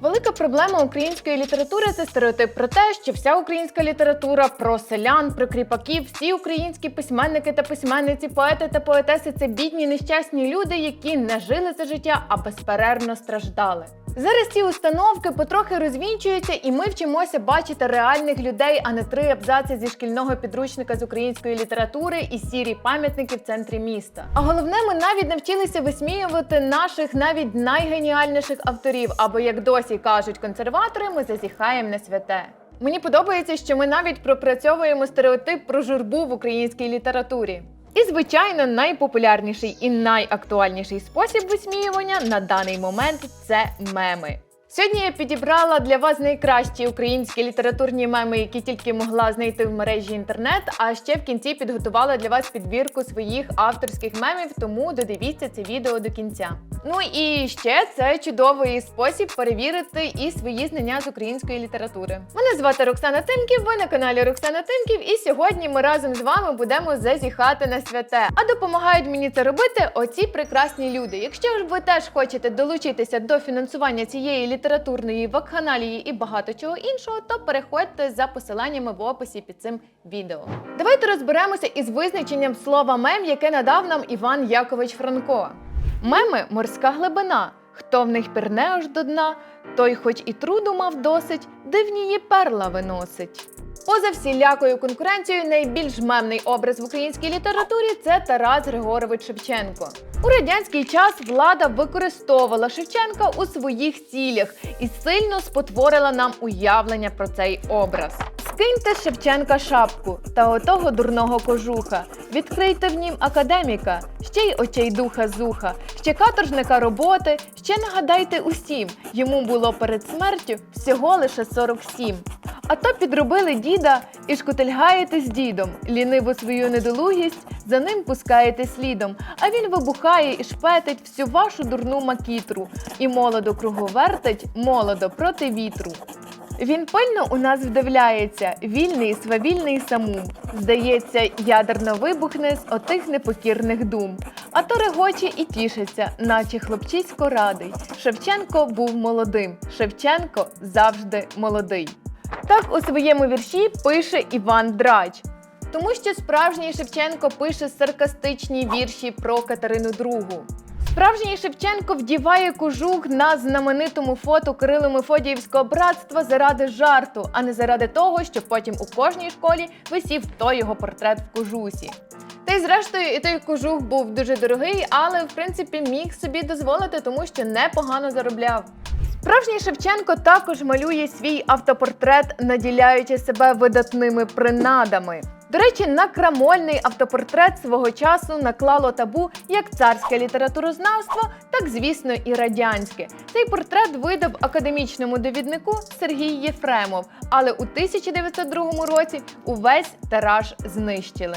Велика проблема української літератури це стереотип про те, що вся українська література про селян, про кріпаків, всі українські письменники та письменниці, поети та поетеси це бідні нещасні люди, які не жили за життя, а безперервно страждали. Зараз ці установки потрохи розвінчуються, і ми вчимося бачити реальних людей, а не три абзаци зі шкільного підручника з української літератури і сірі пам'ятники в центрі міста. А головне, ми навіть навчилися висміювати наших навіть найгеніальніших авторів, або як досі кажуть консерватори, ми зазіхаємо на святе. Мені подобається, що ми навіть пропрацьовуємо стереотип про журбу в українській літературі. І, звичайно, найпопулярніший і найактуальніший спосіб висміювання на даний момент це меми. Сьогодні я підібрала для вас найкращі українські літературні меми, які тільки могла знайти в мережі інтернет. А ще в кінці підготувала для вас підбірку своїх авторських мемів, тому додивіться це відео до кінця. Ну і ще це чудовий спосіб перевірити і свої знання з української літератури. Мене звати Роксана Тимків. Ви на каналі Роксана Тимків, і сьогодні ми разом з вами будемо зазіхати на святе. А допомагають мені це робити оці прекрасні люди. Якщо ж ви теж хочете долучитися до фінансування цієї літературної вакханалії і багато чого іншого, то переходьте за посиланнями в описі під цим відео. Давайте розберемося із визначенням слова мем, яке надав нам Іван Якович Франко. Меми морська глибина. Хто в них пірне аж до дна, той, хоч і труду мав досить, дивніє перла виносить. Поза всілякою конкуренцією, найбільш мемний образ в українській літературі це Тарас Григорович Шевченко. У радянський час влада використовувала Шевченка у своїх цілях і сильно спотворила нам уявлення про цей образ. Скиньте Шевченка шапку та отого дурного кожуха. Відкрийте в нім академіка, ще й очей духа зуха, ще каторжника роботи, ще нагадайте усім. Йому було перед смертю всього лише 47. А то підробили діда і шкутельгаєте з дідом, ліниву свою недолугість за ним пускаєте слідом. А він вибухає і шпетить всю вашу дурну макітру, і молодо круговертить, молодо проти вітру. Він пильно у нас вдивляється, вільний, свавільний самум. Здається, ядерно вибухне з отих непокірних дум. А то регоче і тішиться, наче хлопчисько радий. Шевченко був молодим. Шевченко завжди молодий. Так у своєму вірші пише Іван Драч. Тому що справжній Шевченко пише саркастичні вірші про Катерину II. Справжній Шевченко вдіває кожух на знаменитому фото Кирило Мефодіївського братства заради жарту, а не заради того, щоб потім у кожній школі висів той його портрет в кожусі. Та й зрештою, і той кожух був дуже дорогий, але в принципі міг собі дозволити, тому що непогано заробляв. Справжній Шевченко також малює свій автопортрет, наділяючи себе видатними принадами. До речі, на крамольний автопортрет свого часу наклало табу як царське літературознавство, так звісно і радянське. Цей портрет видав академічному довіднику Сергій Єфремов, але у 1902 році увесь тираж знищили.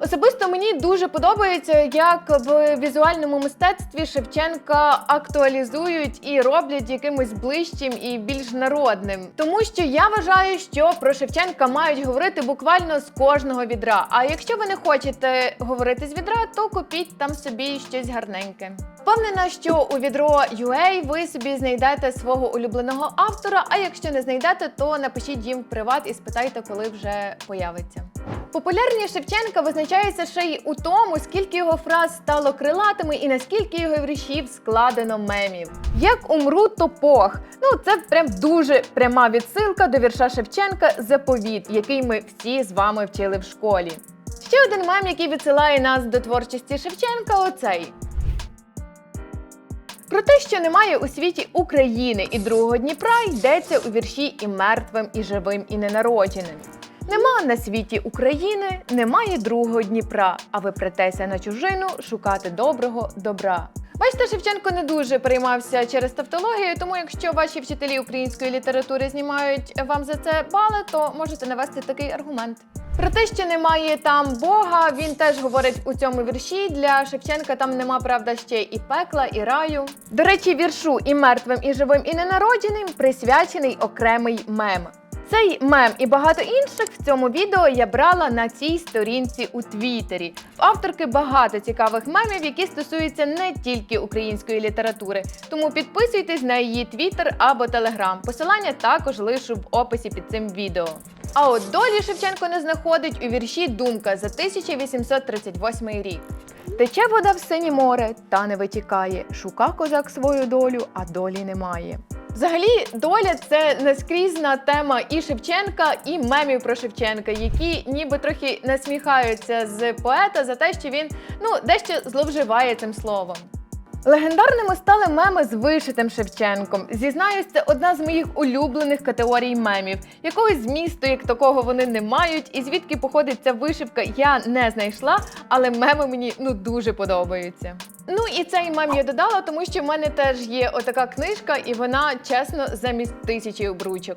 Особисто мені дуже подобається, як в візуальному мистецтві Шевченка актуалізують і роблять якимось ближчим і більш народним. Тому що я вважаю, що про Шевченка мають говорити буквально з кожного відра. А якщо ви не хочете говорити з відра, то купіть там собі щось гарненьке. Впевнена, що у відро UA ви собі знайдете свого улюбленого автора. А якщо не знайдете, то напишіть їм в приват і спитайте, коли вже появиться. Популярність Шевченка визначається ще й у тому, скільки його фраз стало крилатими і наскільки його віршів складено мемів. Як умру, то пох. Ну це прям дуже пряма відсилка до вірша Шевченка Заповіт, який ми всі з вами вчили в школі. Ще один мем, який відсилає нас до творчості Шевченка, оцей. Про те, що немає у світі України і другого Дніпра, йдеться у вірші і мертвим, і живим, і ненародженим. Нема на світі України, немає другого Дніпра, а ви претеся на чужину шукати доброго добра. Бачите, Шевченко не дуже переймався через тавтологію, тому якщо ваші вчителі української літератури знімають вам за це бали, то можете навести такий аргумент. Про те, що немає там Бога, він теж говорить у цьому вірші. Для Шевченка там нема правда ще і пекла, і раю. До речі, віршу і мертвим, і живим, і ненародженим присвячений окремий мем. Цей мем і багато інших в цьому відео я брала на цій сторінці у Твіттері. Авторки багато цікавих мемів, які стосуються не тільки української літератури. Тому підписуйтесь на її твіттер або телеграм. Посилання також лишу в описі під цим відео. А от долі Шевченко не знаходить у вірші Думка за 1838 рік. Тече вода в синє море, та не витікає. Шука козак свою долю, а долі немає. Взагалі, доля це наскрізна тема і Шевченка, і мемів про Шевченка, які ніби трохи насміхаються з поета за те, що він ну дещо зловживає цим словом. Легендарними стали меми з вишитим Шевченком. Зізнаюсь, це одна з моїх улюблених категорій мемів. Якогось змісту, як такого, вони не мають, і звідки походить ця вишивка, я не знайшла, але меми мені ну дуже подобаються. Ну і цей мем я додала, тому що в мене теж є отака книжка, і вона чесно замість тисячі обручок.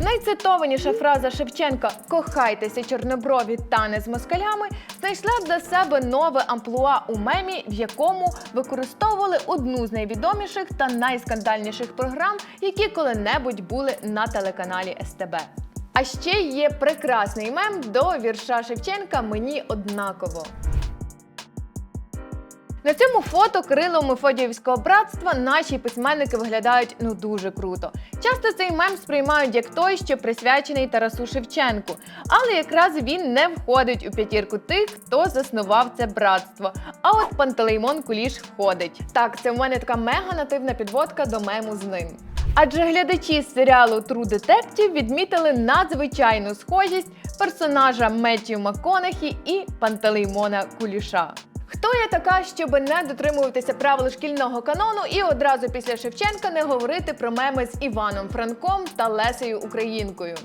Найцитованіша фраза Шевченка Кохайтеся чорноброві та не з москалями знайшла для себе нове амплуа у мемі, в якому використовували одну з найвідоміших та найскандальніших програм, які коли-небудь були на телеканалі СТБ. А ще є прекрасний мем до вірша Шевченка Мені однаково. На цьому фото Кирило Мефодіївського братства наші письменники виглядають ну дуже круто. Часто цей мем сприймають як той, що присвячений Тарасу Шевченку, але якраз він не входить у п'ятірку тих, хто заснував це братство. А от Пантелеймон Куліш входить. Так, це в мене така мега нативна підводка до мему з ним. Адже глядачі з серіалу True Detective відмітили надзвичайну схожість персонажа Меттью МакКонахі і Пантелеймона Куліша. Хто я така, щоб не дотримуватися правил шкільного канону і одразу після Шевченка не говорити про меми з Іваном Франком та Лесею Українкою?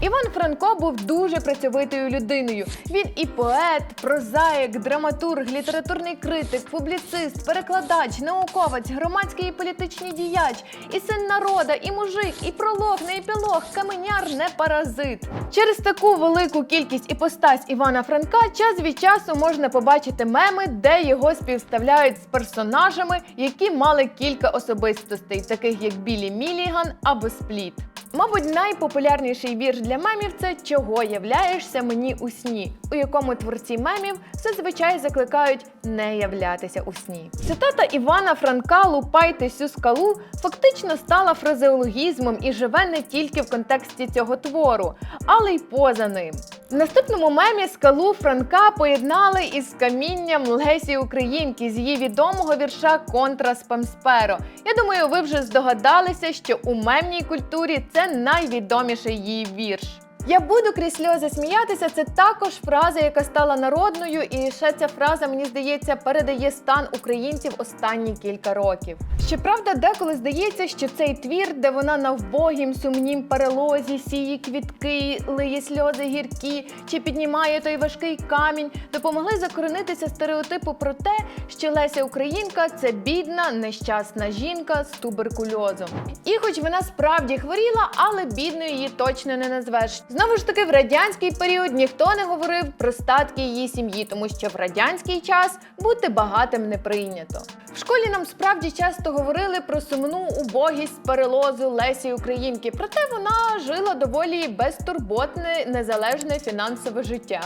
Іван Франко був дуже працьовитою людиною. Він і поет, прозаїк, драматург, літературний критик, публіцист, перекладач, науковець, громадський і політичний діяч, і син народа, і мужик, і пролог, не епілог, каменяр, не паразит. Через таку велику кількість іпостась Івана Франка час від часу можна побачити меми, де його співставляють з персонажами, які мали кілька особистостей, таких як Білі Міліган або Спліт. Мабуть, найпопулярніший вірш для мемів це Чого являєшся мені у сні, у якому творці мемів зазвичай закликають не являтися у сні. Цитата Івана Франка Лупайте сю скалу фактично стала фразеологізмом і живе не тільки в контексті цього твору, але й поза ним. В наступному мемі скалу Франка поєднали із камінням Лесі Українки з її відомого вірша Контра Спамсперо. Я думаю, ви вже здогадалися, що у мемній культурі це найвідоміший її вірш. Я буду крізь сльози сміятися. Це також фраза, яка стала народною, і ще ця фраза, мені здається, передає стан українців останні кілька років. Щоправда, деколи здається, що цей твір, де вона на вбогім сумнім перелозі сіє квітки, лиє сльози гіркі, чи піднімає той важкий камінь, допомогли закоренитися стереотипу про те, що Леся Українка це бідна, нещасна жінка з туберкульозом. І хоч вона справді хворіла, але бідною її точно не назвеш. Знову ж таки, в радянський період ніхто не говорив про статки її сім'ї, тому що в радянський час бути багатим не прийнято. В школі нам справді часто говорили про сумну убогість перелозу Лесі Українки, проте вона жила доволі безтурботне, незалежне фінансове життя.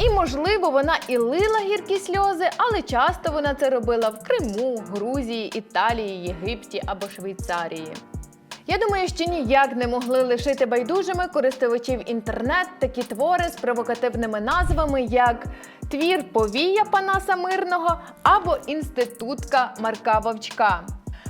І, можливо, вона і лила гіркі сльози, але часто вона це робила в Криму, Грузії, Італії, Єгипті або Швейцарії. Я думаю, що ніяк не могли лишити байдужими користувачів інтернет такі твори з провокативними назвами, як Твір повія Панаса Мирного або Інститутка Марка Вовчка.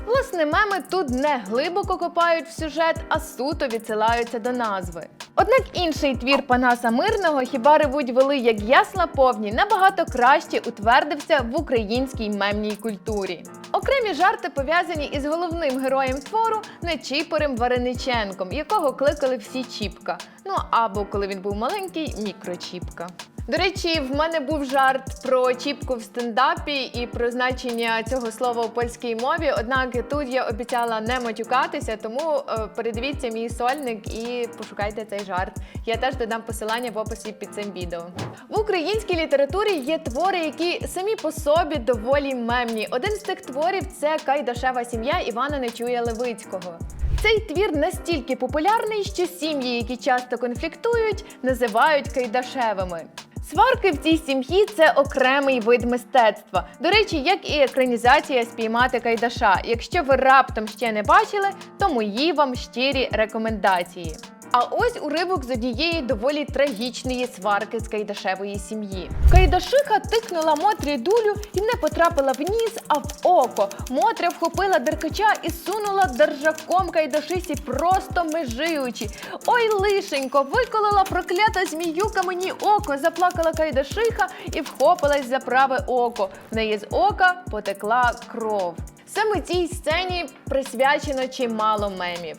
Власне, меми тут не глибоко копають в сюжет, а суто відсилаються до назви. Однак інший твір Панаса Мирного хіба ревуть вели як ясла повні, набагато краще утвердився в українській мемній культурі. Окремі жарти пов'язані із головним героєм твору Нечіпорем Варениченком, якого кликали всі Чіпка. Ну або коли він був маленький, мікрочіпка. До речі, в мене був жарт про чіпку в стендапі і про значення цього слова у польській мові. Однак тут я обіцяла не матюкатися, тому е, передивіться мій сольник і пошукайте цей жарт. Я теж додам посилання в описі під цим відео. В українській літературі є твори, які самі по собі доволі мемні. Один з цих творів це Кайдашева сім'я Івана Нечуя Левицького. Цей твір настільки популярний, що сім'ї, які часто конфліктують, називають кайдашевими. Сварки в цій сім'ї це окремий вид мистецтва. До речі, як і екранізація спіймати кайдаша. Якщо ви раптом ще не бачили, то мої вам щирі рекомендації. А ось уривок з однієї доволі трагічної сварки з кайдашевої сім'ї. Кайдашиха тикнула Мотрі дулю і не потрапила в ніс, а в око. Мотря вхопила деркача і сунула держаком кайдашисі просто межуючи. Ой, лишенько, виколола проклята зміюка мені око, заплакала кайдашиха і вхопилась за праве око. В неї з ока потекла кров. Саме цій сцені присвячено чимало мемів.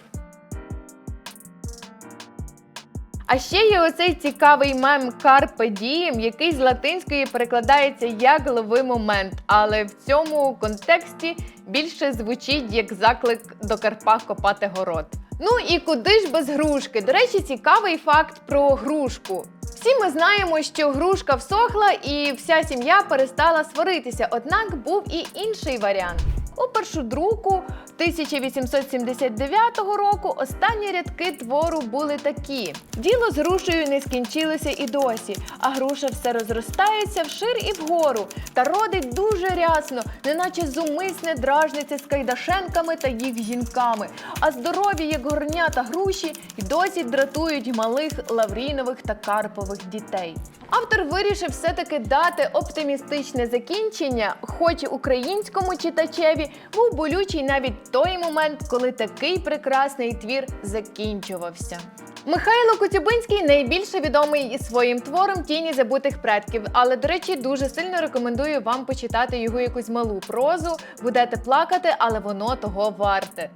А ще є оцей цікавий мем Carpe Diem, який з латинської перекладається як лови момент, але в цьому контексті більше звучить як заклик до Карпах копати город. Ну і куди ж без грушки? До речі, цікавий факт про грушку. Всі ми знаємо, що грушка всохла і вся сім'я перестала сваритися, однак був і інший варіант. У першу друку 1879 року останні рядки твору були такі: діло з грушею не скінчилося і досі, а груша все розростається вшир і вгору, та родить дуже рясно, неначе зумисне дражниться з кайдашенками та їх жінками. А здорові, як горнята груші, й досі дратують малих лаврінових та карпових дітей. Автор вирішив все-таки дати оптимістичне закінчення, хоч українському читачеві був болючий навіть той момент, коли такий прекрасний твір закінчувався. Михайло Коцюбинський найбільше відомий із своїм твором Тіні забутих предків, але, до речі, дуже сильно рекомендую вам почитати його якусь малу прозу. Будете плакати, але воно того варте.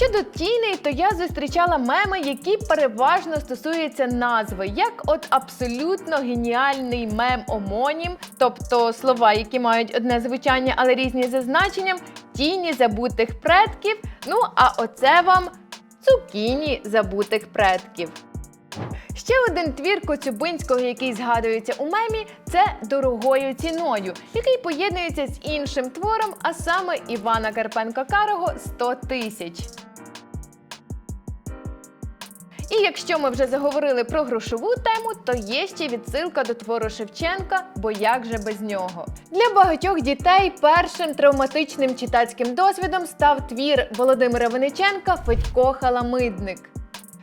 Щодо тіней, то я зустрічала меми, які переважно стосуються назви, як от абсолютно геніальний мем омонім, тобто слова, які мають одне звучання, але різні за значенням, тіні забутих предків. Ну а оце вам цукіні забутих предків. Ще один твір Коцюбинського, який згадується у мемі, це дорогою ціною, який поєднується з іншим твором, а саме Івана Карпенка Карого «100 тисяч. І якщо ми вже заговорили про грошову тему, то є ще відсилка до твору Шевченка, бо як же без нього. Для багатьох дітей першим травматичним читацьким досвідом став твір Володимира Винниченка Федько Халамидник.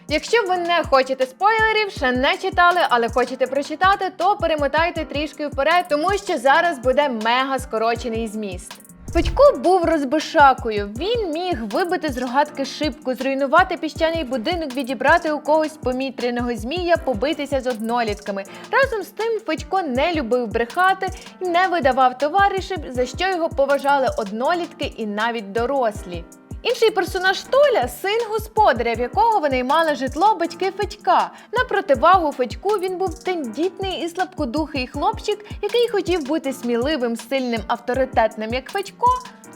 Якщо ви не хочете спойлерів, ще не читали, але хочете прочитати, то перемотайте трішки вперед, тому що зараз буде мега скорочений зміст. Федько був розбишакою. Він міг вибити з рогатки шибку, зруйнувати піщаний будинок, відібрати у когось помітряного змія, побитися з однолітками. Разом з тим Федько не любив брехати і не видавав товаришів, за що його поважали однолітки і навіть дорослі. Інший персонаж Толя син господаря, в якого винаймали житло батьки Федька. На противагу Федьку він був тендітний і слабкодухий хлопчик, який хотів бути сміливим, сильним, авторитетним, як Федько,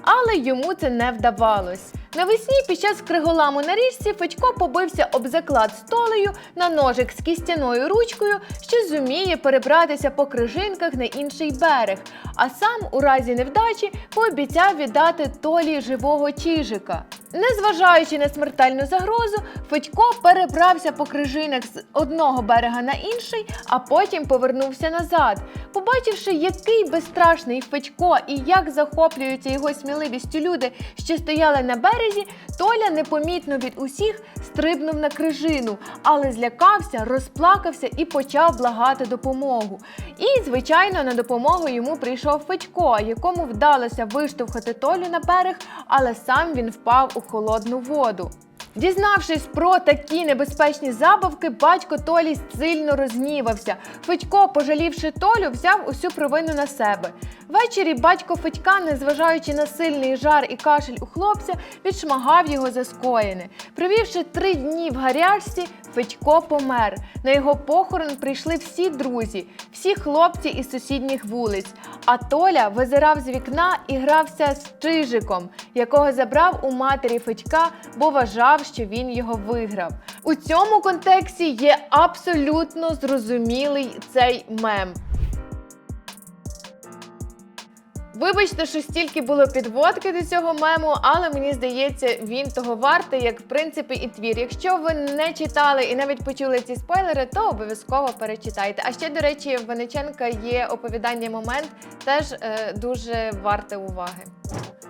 але йому це не вдавалось. Навесні під час криголаму на річці Федько побився об заклад столею на ножик з кістяною ручкою, що зуміє перебратися по крижинках на інший берег, а сам у разі невдачі пообіцяв віддати Толі живого чижика. Незважаючи на смертельну загрозу, Федько перебрався по крижинах з одного берега на інший, а потім повернувся назад. Побачивши, який безстрашний Федько і як захоплюються його сміливістю люди, що стояли на березі, Толя непомітно від усіх стрибнув на крижину, але злякався, розплакався і почав благати допомогу. І, звичайно, на допомогу йому прийшов Федько, якому вдалося виштовхати Толю на берег, але сам він впав у холодну воду. Дізнавшись про такі небезпечні забавки, батько Толі сильно розгнівався. Федько, пожалівши Толю, взяв усю провину на себе. Ввечері батько Федька, незважаючи на сильний жар і кашель у хлопця, відшмагав його за скоєне. Провівши три дні в гарячці, Федько помер. На його похорон прийшли всі друзі, всі хлопці із сусідніх вулиць. А Толя визирав з вікна і грався з чижиком, якого забрав у матері Федька, бо вважав, що він його виграв. У цьому контексті є абсолютно зрозумілий цей мем. Вибачте, що стільки було підводки до цього мему, але мені здається, він того вартий, як в принципі і твір. Якщо ви не читали і навіть почули ці спойлери, то обов'язково перечитайте. А ще, до речі, в Вениченка є оповідання момент, теж е, дуже варте уваги.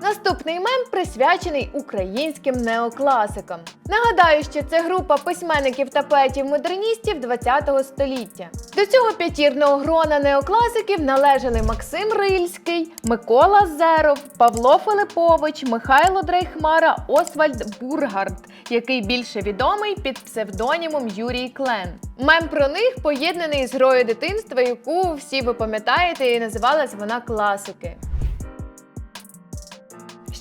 Наступний мем присвячений українським неокласикам. Нагадаю, що це група письменників та поетів-модерністів ХХ століття. До цього п'ятірного грона неокласиків належали Максим Рильський, Микола Зеров, Павло Филипович, Михайло Дрейхмара, Освальд Бургард, який більше відомий під псевдонімом Юрій Клен. Мем про них поєднаний з грою дитинства, яку всі ви пам'ятаєте, і називалась вона класики.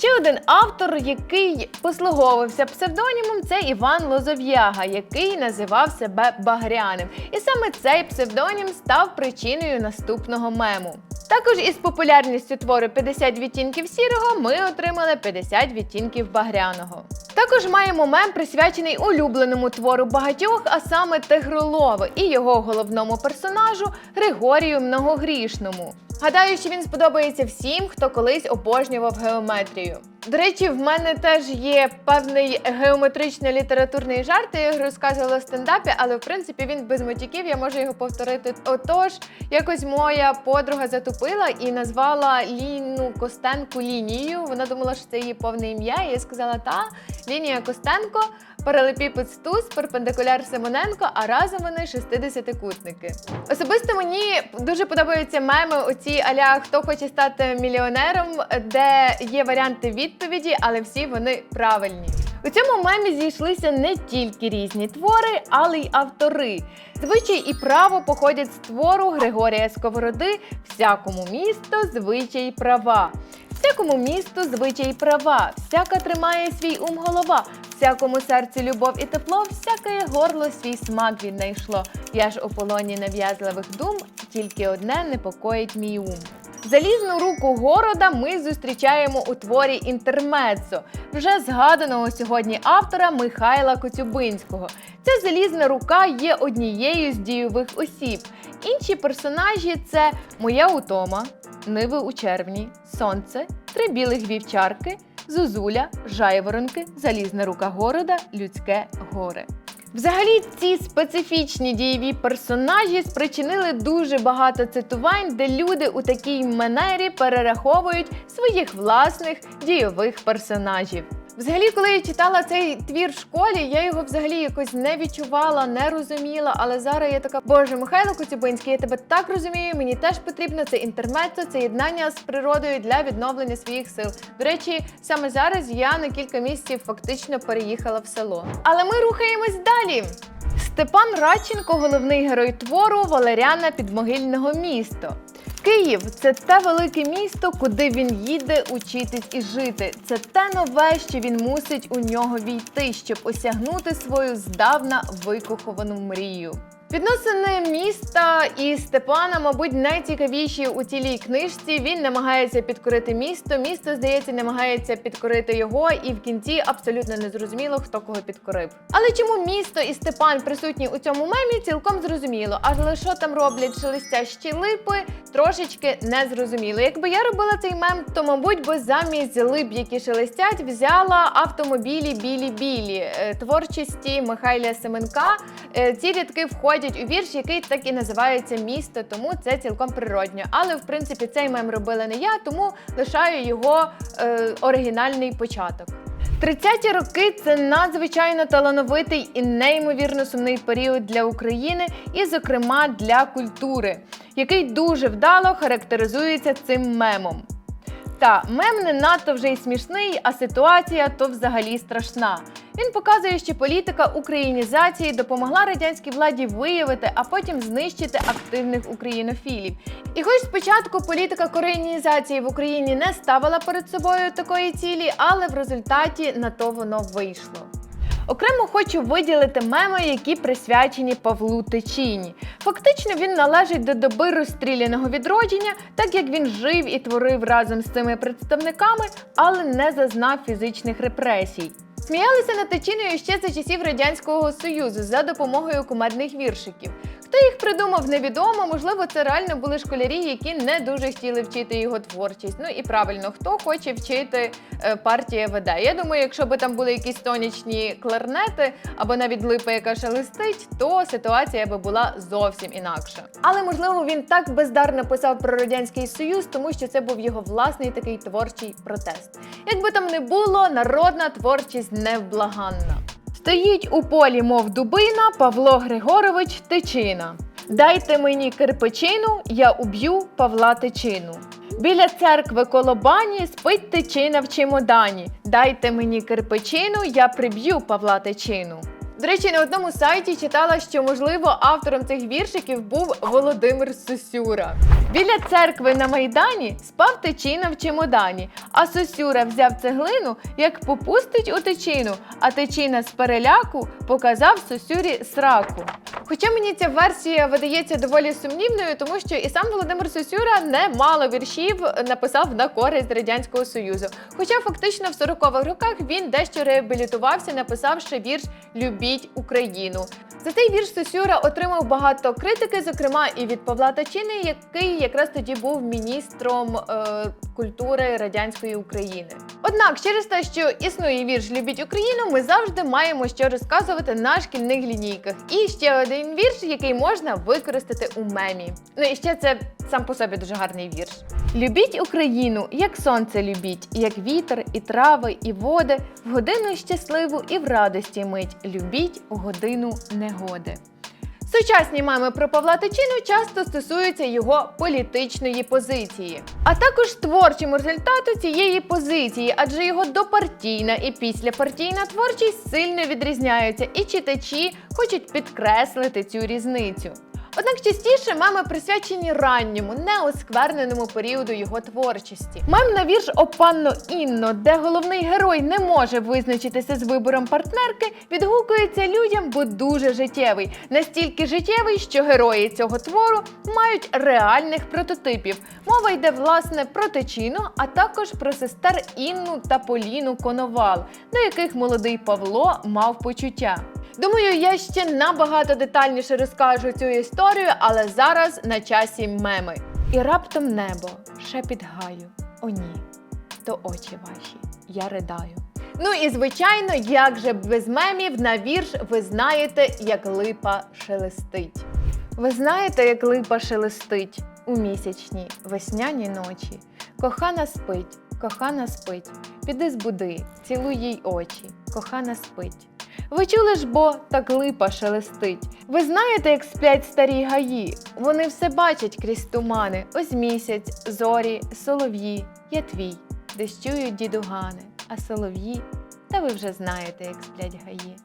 Ще один автор, який послуговувався псевдонімом, це Іван Лозов'яга, який називав себе Багряним. І саме цей псевдонім став причиною наступного мему. Також із популярністю твору 50 відтінків сірого ми отримали 50 відтінків багряного. Також маємо мем, присвячений улюбленому твору багатьох, а саме Тигролови і його головному персонажу Григорію Многогрішному. Гадаю, що він сподобається всім, хто колись обожнював геометрію. До речі, в мене теж є певний геометрично-літературний жарт, я його розказувала в стендапі, але в принципі він без мотіків, я можу його повторити. Отож, якось моя подруга затупила і назвала Ліну Костенку лінією. Вона думала, що це її повне ім'я. І я сказала, та Лінія Костенко, паралепіпед Стус, перпендикуляр Симоненко, а разом вони 60-кутники. Особисто мені дуже подобаються меми оці аля хто хоче стати мільйонером, де є варіанти відповіді, але всі вони правильні. У цьому мемі зійшлися не тільки різні твори, але й автори. Звичай і право походять з твору Григорія Сковороди Всякому місто, звичай права. Всякому місту звичай права, всяка тримає свій ум голова, всякому серцю любов і тепло, всяке горло свій смак віднайшло. Я ж у полоні нав'язливих дум, тільки одне непокоїть мій ум. Залізну руку города ми зустрічаємо у творі інтермецо, вже згаданого сьогодні автора Михайла Коцюбинського. Ця залізна рука є однією з дійових осіб. Інші персонажі це Моя утома, Ниви у червні, Сонце, Три білих вівчарки, Зузуля, Жайворонки, Залізна рука города, Людське горе. Взагалі, ці специфічні дієві персонажі спричинили дуже багато цитувань, де люди у такій манері перераховують своїх власних дійових персонажів. Взагалі, коли я читала цей твір в школі, я його взагалі якось не відчувала, не розуміла. Але зараз я така, боже, Михайло Коцюбинський, я тебе так розумію. Мені теж потрібно це інтермецо, це єднання з природою для відновлення своїх сил. До речі, саме зараз я на кілька місяців фактично переїхала в село. Але ми рухаємось далі. Степан Радченко, головний герой твору Валеріана Підмогильного місто. Київ це те велике місто, куди він їде учитись і жити. Це те нове, що він мусить у нього війти, щоб осягнути свою здавна викоховану мрію. Відносини міста і Степана, мабуть, найцікавіші у цілій книжці. Він намагається підкорити місто. Місто, здається, намагається підкорити його, і в кінці абсолютно не зрозуміло, хто кого підкорив. Але чому місто і Степан присутні у цьому мемі, цілком зрозуміло. Але що там роблять шелестящі липи, трошечки не зрозуміло. Якби я робила цей мем, то мабуть би замість лип, які шелестять, взяла автомобілі білі-білі е, творчості Михайля Семенка. Е, Ці рядки входять у вірш, який так і називається місто, тому це цілком природньо. Але в принципі цей мем робила не я, тому лишаю його е, оригінальний початок. 30-ті роки це надзвичайно талановитий і неймовірно сумний період для України, і, зокрема, для культури, який дуже вдало характеризується цим мемом. Та мем не надто вже й смішний, а ситуація то взагалі страшна. Він показує, що політика українізації допомогла радянській владі виявити, а потім знищити активних українофілів. І хоч спочатку політика коренізації в Україні не ставила перед собою такої цілі, але в результаті на то воно вийшло. Окремо хочу виділити меми, які присвячені Павлу Течіні. Фактично він належить до доби розстріляного відродження, так як він жив і творив разом з цими представниками, але не зазнав фізичних репресій. Сміялися над течіною ще за часів Радянського Союзу за допомогою кумедних віршиків. Хто їх придумав, невідомо. Можливо, це реально були школярі, які не дуже хотіли вчити його творчість. Ну і правильно, хто хоче вчити е, партія веде. Я думаю, якщо б там були якісь тонічні кларнети або навіть липа, яка шелестить, то ситуація би була зовсім інакша. Але можливо він так бездарно писав про радянський союз, тому що це був його власний такий творчий протест. Якби там не було, народна творчість невблаганна. Стоїть у полі, мов дубина, Павло Григорович Тичина. Дайте мені кирпичину, я уб'ю Павла Тичину. Біля церкви коло бані спить тичина в чемодані. Дайте мені кирпичину, я приб'ю Павла Тичину. До речі, на одному сайті читала, що можливо автором цих віршиків був Володимир Сосюра. Біля церкви на майдані спав тичина в чемодані, а Сосюра взяв цеглину, як попустить у тичину, а тичина з переляку показав Сосюрі сраку. Хоча мені ця версія видається доволі сумнівною, тому що і сам Володимир Сосюра немало віршів написав на користь радянського союзу. Хоча фактично в 40-х роках він дещо реабілітувався, написавши вірш Любіть Україну. За цей вірш Сосюра отримав багато критики, зокрема і від Павла Тачини, який якраз тоді був міністром е, культури радянської України. Однак, через те, що існує вірш Любіть Україну, ми завжди маємо що розказувати на шкільних лінійках. І ще один вірш, який можна використати у мемі. Ну і ще це сам по собі дуже гарний вірш. Любіть Україну, як сонце любіть, як вітер, і трави, і води, в годину щасливу і в радості мить. Любіть у годину негоди. Сучасні меми про Павла Тичину часто стосуються його політичної позиції, а також творчому результату цієї позиції, адже його допартійна і післяпартійна творчість сильно відрізняються, і читачі хочуть підкреслити цю різницю. Однак частіше меми присвячені ранньому, неоскверненому періоду його творчості. Мем на вірш «О панно Інно, де головний герой не може визначитися з вибором партнерки, відгукується людям, бо дуже життєвий. Настільки життєвий, що герої цього твору мають реальних прототипів. Мова йде власне про течіну, а також про сестер Інну та Поліну Коновал, до яких молодий Павло мав почуття. Думаю, я ще набагато детальніше розкажу цю історію, але зараз на часі меми. І раптом небо, шепіт гаю. О ні, то очі ваші, я ридаю. Ну і звичайно, як же без мемів на вірш ви знаєте, як липа шелестить. Ви знаєте, як липа шелестить у місячні весняні ночі. Кохана спить, кохана спить, піди збуди, цілуй їй очі, кохана спить. Ви чули ж, бо так липа шелестить. Ви знаєте, як сплять старі гаї? Вони все бачать крізь тумани. Ось місяць, зорі, солов'ї. Я твій, дещують дідугани, а солов'ї, та ви вже знаєте, як сплять гаї.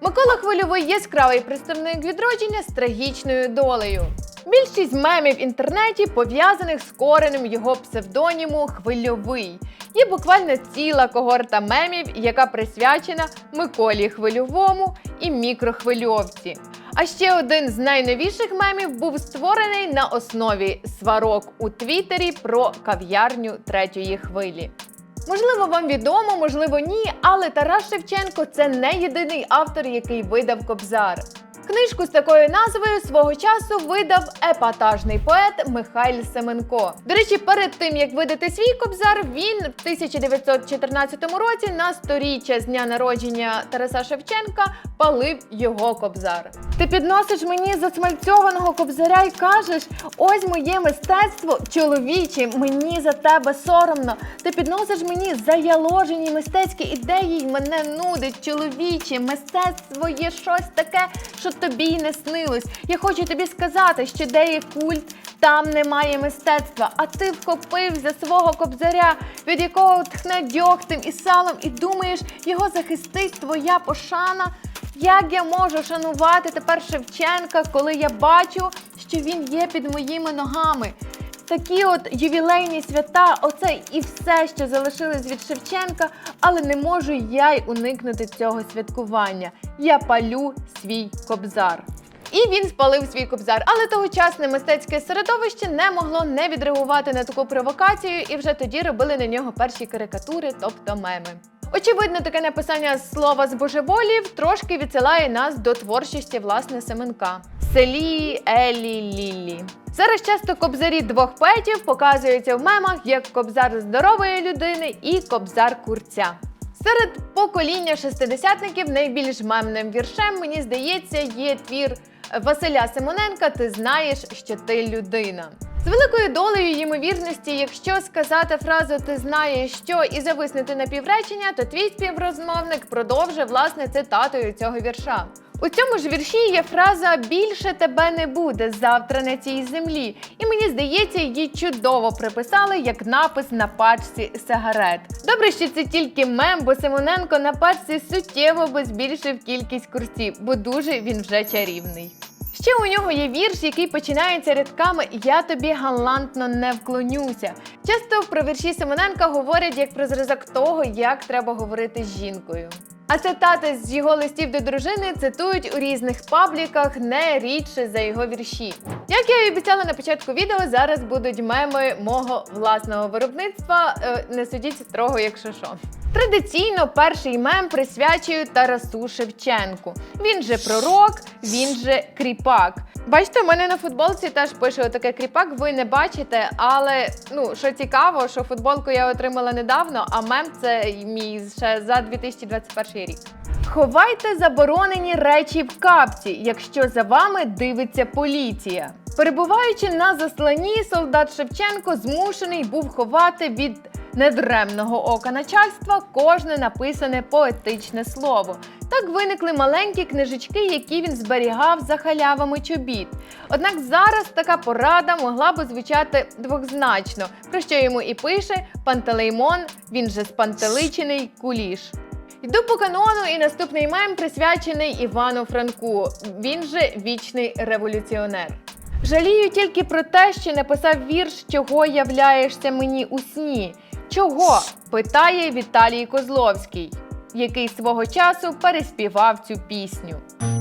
Микола Хвильовий яскравий представник відродження з трагічною долею. Більшість мемів в інтернеті пов'язаних з коренем його псевдоніму Хвильовий. Є буквально ціла когорта мемів, яка присвячена Миколі Хвильовому і мікрохвильовці. А ще один з найновіших мемів був створений на основі сварок у Твіттері про кав'ярню третьої хвилі. Можливо, вам відомо, можливо, ні, але Тарас Шевченко це не єдиний автор, який видав Кобзар. Книжку з такою назвою свого часу видав епатажний поет Михайль Семенко. До речі, перед тим як видати свій кобзар, він в 1914 році на сторіччя з дня народження Тараса Шевченка палив його кобзар. Ти підносиш мені засмальцьованого кобзаря і кажеш: ось моє мистецтво, чоловіче, мені за тебе соромно. Ти підносиш мені заяложені мистецькі ідеї, й мене нудить, чоловіче, мистецтво є щось таке, що тобі й не снилось. Я хочу тобі сказати, що де є культ, там немає мистецтва. А ти вхопився свого кобзаря, від якого тхне дьогтем і салом, і думаєш, його захистить твоя пошана. Як я можу шанувати тепер Шевченка, коли я бачу, що він є під моїми ногами? Такі от ювілейні свята, оце і все, що залишилось від Шевченка, але не можу я й уникнути цього святкування. Я палю свій кобзар. І він спалив свій кобзар, але тогочасне мистецьке середовище не могло не відреагувати на таку провокацію, і вже тоді робили на нього перші карикатури, тобто меми. Очевидно, таке написання слова з божеволів трошки відсилає нас до творчості власне Семенка. Селі Елі Лілі. Зараз часто кобзарі двох поетів показуються в мемах як кобзар здорової людини і кобзар курця. Серед покоління шестидесятників найбільш мемним віршем, мені здається, є твір Василя Симоненка Ти знаєш, що ти людина. З великою долею ймовірності, якщо сказати фразу Ти знаєш що і зависнути на півречення, то твій співрозмовник продовжить власне цитатою цього вірша. У цьому ж вірші є фраза Більше тебе не буде завтра на цій землі. І мені здається, її чудово приписали як напис на пачці сигарет. Добре, що це тільки мем, бо Симоненко на пачці суттєво би збільшив кількість курців, бо дуже він вже чарівний. Ще у нього є вірш, який починається рядками Я тобі галантно не вклонюся. Часто про вірші Симоненка говорять як про зразок того, як треба говорити з жінкою. А цитати з його листів до дружини цитують у різних пабліках не рідше за його вірші. Як я і обіцяла на початку відео, зараз будуть меми мого власного виробництва. Е, Не судіть строго, якщо що. Традиційно перший мем присвячую Тарасу Шевченку. Він же пророк, він же кріпак. Бачите, у мене на футболці теж пише отаке кріпак. Ви не бачите, але ну що цікаво, що футболку я отримала недавно, а мем це мій ще за 2021 рік. Ховайте заборонені речі в капці, якщо за вами дивиться поліція. Перебуваючи на засланні, солдат Шевченко змушений був ховати від недремного ока начальства кожне написане поетичне слово. Так виникли маленькі книжечки, які він зберігав за халявами чобіт. Однак зараз така порада могла би звучати двозначно, про що йому і пише Пантелеймон, він же спантеличений куліш. Йду по канону, і наступний мем присвячений Івану Франку. Він же вічний революціонер. Жалію тільки про те, що написав вірш, чого являєшся мені у сні. Чого? питає Віталій Козловський, який свого часу переспівав цю пісню.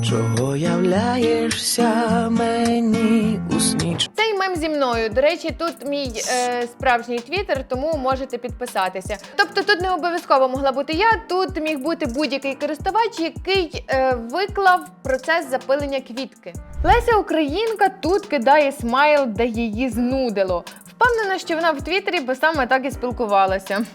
Чого являєшся мені у сні? Цей мем зі мною. До речі, тут мій е, справжній твіттер, тому можете підписатися. Тобто тут не обов'язково могла бути я, тут міг бути будь-який користувач, який е, виклав процес запилення квітки. Леся Українка тут кидає смайл, де її знудило. Впевнена, що вона в Твіттері би саме так і спілкувалася.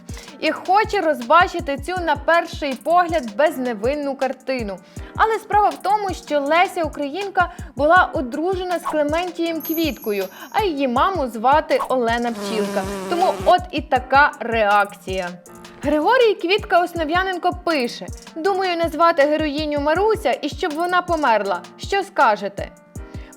І хоче розбачити цю на перший погляд безневинну картину. Але справа в тому, що Леся Українка була одружена з Клементієм Квіткою, а її маму звати Олена Пчілка. Тому от і така реакція. Григорій Квітка Основ'яненко пише: Думаю, назвати героїню Маруся і щоб вона померла. Що скажете?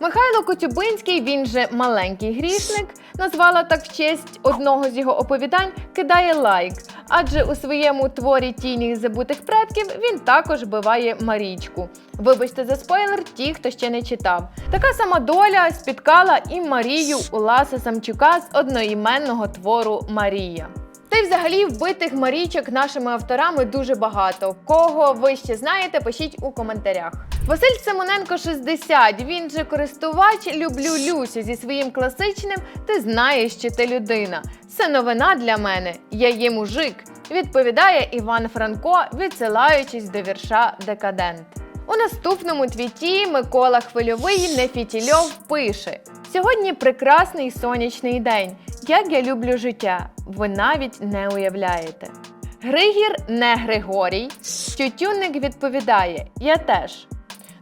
Михайло Коцюбинський, він же маленький грішник, назвала так в честь одного з його оповідань, кидає лайк. Адже у своєму творі тіні забутих предків він також биває Марічку. Вибачте за спойлер, ті, хто ще не читав. Така сама доля спіткала і Марію Уласа Самчука з одноіменного твору Марія. Та й взагалі вбитих марічок нашими авторами дуже багато. Кого ви ще знаєте, пишіть у коментарях. Василь Симоненко 60. Він же користувач Люблю Люсю зі своїм класичним Ти знаєш, що ти людина. Це новина для мене. Я є мужик. Відповідає Іван Франко, відсилаючись до вірша Декадент. У наступному твіті Микола Хвильовий Нефітільов пише: Сьогодні прекрасний сонячний день. Як я люблю життя, ви навіть не уявляєте. Григір не Григорій. Тютюнник відповідає: Я теж.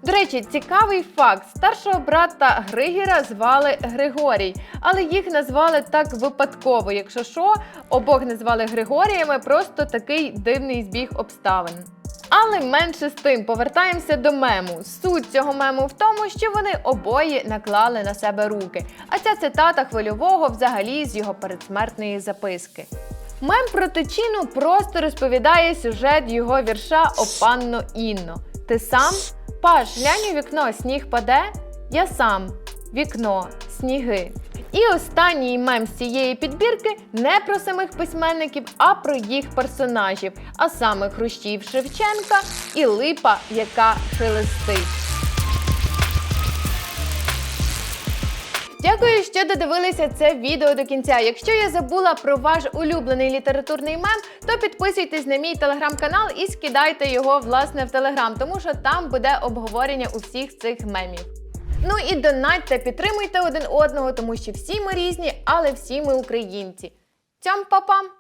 До речі, цікавий факт: старшого брата Григіра звали Григорій, але їх назвали так випадково. Якщо що, обох назвали Григоріями, просто такий дивний збіг обставин. Але менше з тим повертаємося до мему. Суть цього мему в тому, що вони обоє наклали на себе руки. А ця цитата хвильового взагалі з його передсмертної записки. Мем про Тичину просто розповідає сюжет його вірша «О панно Інно. Ти сам? Паш, глянь у вікно, сніг паде? Я сам. Вікно, сніги. І останній мем з цієї підбірки не про самих письменників, а про їх персонажів, а саме Хрущів Шевченка і Липа, яка шелестить. Дякую, що додивилися це відео до кінця. Якщо я забула про ваш улюблений літературний мем, то підписуйтесь на мій телеграм-канал і скидайте його власне в телеграм, тому що там буде обговорення усіх цих мемів. Ну і донатьте, підтримуйте один одного, тому що всі ми різні, але всі ми українці. Цьом папам!